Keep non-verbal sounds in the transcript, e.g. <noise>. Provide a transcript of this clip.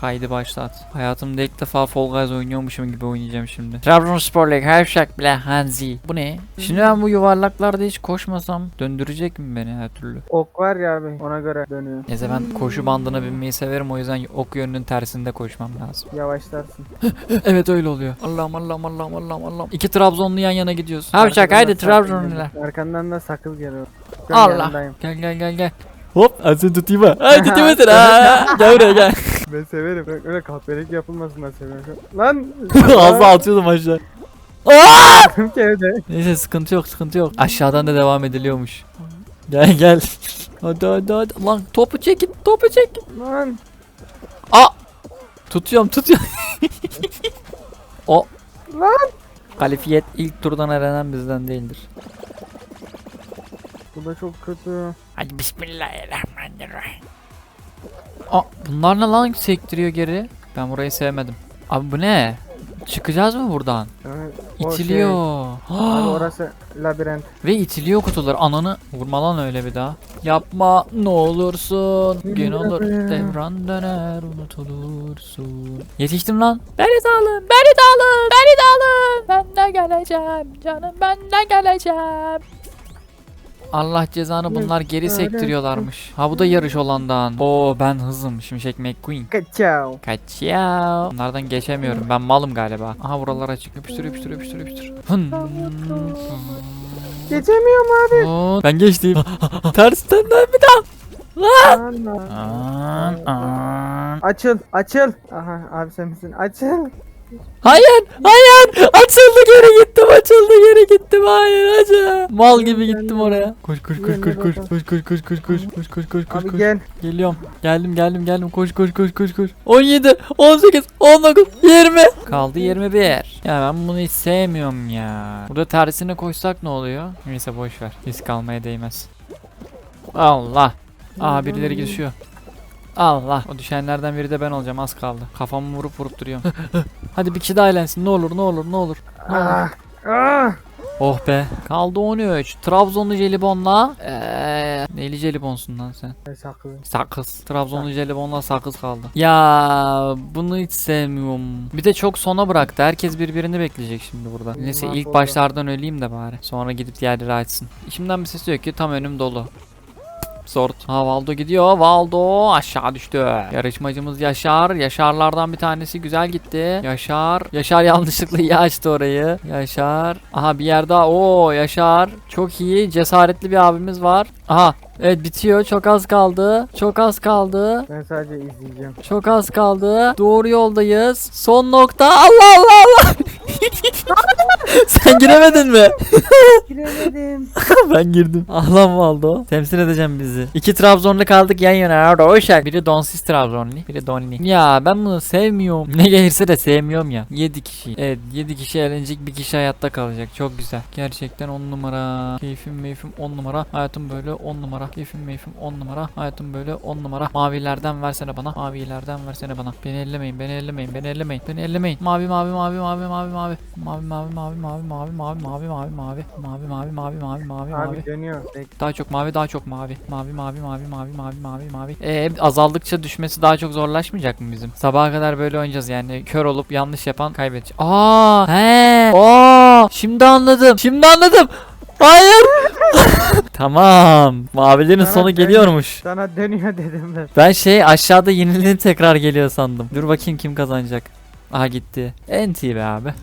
Kaydı başlat. Hayatımda ilk defa Fall Guys oynuyormuşum gibi oynayacağım şimdi. Trabzonspor Lig Havşak bile Hanzi. Bu ne? Şimdi ben bu yuvarlaklarda hiç koşmasam döndürecek mi beni her türlü? Ok var ya abi ona göre dönüyor. Neyse ben koşu bandına binmeyi severim o yüzden ok yönünün tersinde koşmam lazım. <laughs> Yavaşlarsın. evet öyle oluyor. Allah'ım Allah'ım Allah'ım Allah'ım Allah'ım. İki Trabzonlu yan yana gidiyoruz. Havşak haydi Trabzonlular. Arkandan da sakız geliyor. Ben Allah. yanındayım. Gel gel gel gel. Hop seni tutayım ha. Ay tutayım ha. <laughs> Gel buraya gel. Ben severim. Ben öyle kahpelik yapılmasından seviyorum. Lan! <laughs> Daha atıyordum aşağı. Aa! Tüm kere Neyse sıkıntı yok sıkıntı yok. Aşağıdan da devam ediliyormuş. Gel gel. <laughs> Hadi hadi hadi. Lan topu çekin topu çekin. Lan! Aa! Tutuyorum tutuyorum. <laughs> o. Lan! Kalifiyet ilk turdan elenen bizden değildir. Bu da çok kötü. Hadi bismillahirrahmanirrahim. Aa bunlar ne lan sektiriyor geri? Ben burayı sevmedim. Abi bu ne? Çıkacağız mı buradan? Yani o İtiliyor. Şey, abi <gasps> orası labirent. Ve itiliyor kutular. Ananı vurma lan öyle bir daha. Yapma ne olursun. Gün olur devran döner unutulursun. Yetiştim lan. Beni de alın. Beni de alın. Beni de alın. Ben de geleceğim. Canım ben de geleceğim. Allah cezanı bunlar geri sektiriyorlarmış. Ha bu da yarış olandan. Oo ben hızım. Şimşek McQueen. Kaçao. Kaç ya. Bunlardan geçemiyorum. Ben malım galiba. Aha buralar açık. Yapıştır yapıştır yapıştır yapıştır. Hın. Geçemiyorum abi. Oo, ben geçtim. <laughs> Tersten dön bir daha. Lan. An, an. Açıl, açıl. Aha abi sen misin? Açıl. Hayır, hayır. Açıldı geri gittim, açıldı geri gittim. Hayır, acı. Mal gibi gittim oraya. Koş koş koş koş koş koş koş koş koş koş koş koş koş koş koş. gel. Geliyorum. Geldim geldim geldim. Koş koş koş koş koş. 17, 18, 19, 20. Kaldı 21. Ya ben bunu hiç sevmiyorum ya. Burada tersine koysak ne oluyor? Neyse boş ver. Risk almaya değmez. Allah. Aa birileri düşüyor. Allah. O düşenlerden biri de ben olacağım az kaldı. Kafamı vurup vurup duruyorum. <laughs> Hadi bir kişi daha eğlensin. Ne olur ne olur ne olur. Ne olur. Ah. Ah. Oh be. Kaldı 13. Trabzonlu jelibonla. Eee. Neyli jelibonsun lan sen? Sakız. Sakız. Trabzonlu jelibonla sakız kaldı. Ya bunu hiç sevmiyorum. Bir de çok sona bıraktı. Herkes birbirini bekleyecek şimdi burada. Neyse ilk başlardan öleyim de bari. Sonra gidip diğerleri açsın. İçimden bir ses diyor ki tam önüm dolu. Sort. Ha Valdo gidiyor. Valdo aşağı düştü. Yarışmacımız Yaşar. Yaşarlardan bir tanesi güzel gitti. Yaşar. Yaşar yanlışlıkla <laughs> iyi açtı orayı. Yaşar. Aha bir yer daha. Oo Yaşar. Çok iyi. Cesaretli bir abimiz var. Aha. Evet bitiyor. Çok az kaldı. Çok az kaldı. Ben sadece izleyeceğim. Çok az kaldı. Doğru yoldayız. Son nokta. Allah Allah Allah. <laughs> Sen giremedin mi? <laughs> Giremedim. <laughs> ben girdim. Ahlan Valdo. Temsil edeceğim bizi. İki Trabzonlu kaldık yan yana. Orada Oşak. Biri Donsiz Trabzonlu. Biri Donli. Ya ben bunu sevmiyorum. Ne gelirse de sevmiyorum ya. 7 kişi. Evet 7 kişi eğlenecek. Bir kişi hayatta kalacak. Çok güzel. Gerçekten 10 numara. Keyfim meyfim 10 numara. Hayatım böyle 10 numara. Keyfim meyfim 10 numara. Hayatım böyle 10 numara. Mavilerden versene bana. Mavilerden versene bana. Beni ellemeyin. Beni ellemeyin. Beni ellemeyin. Beni ellemeyin. Mavi mavi mavi mavi mavi mavi. Mavi mavi mavi mavi mavi mavi mavi mavi mavi. Mavi mavi mavi mavi mavi mavi. Abi dönüyor. Bek- Daha çok mavi daha çok mavi. Mavi mavi mavi mavi mavi mavi mavi. Ee, azaldıkça düşmesi daha çok zorlaşmayacak mı bizim? Sabaha kadar böyle oynayacağız yani. Kör olup yanlış yapan kaybedecek. Aa! He! Aa! Şimdi anladım. Şimdi anladım. Hayır. tamam. Mavilerin Sana sonu ben- geliyormuş. Sana dönüyor dedim ben. Ben şey aşağıda yenildiğini tekrar geliyor sandım. Dur bakayım kim kazanacak. Aha gitti. NT be abi.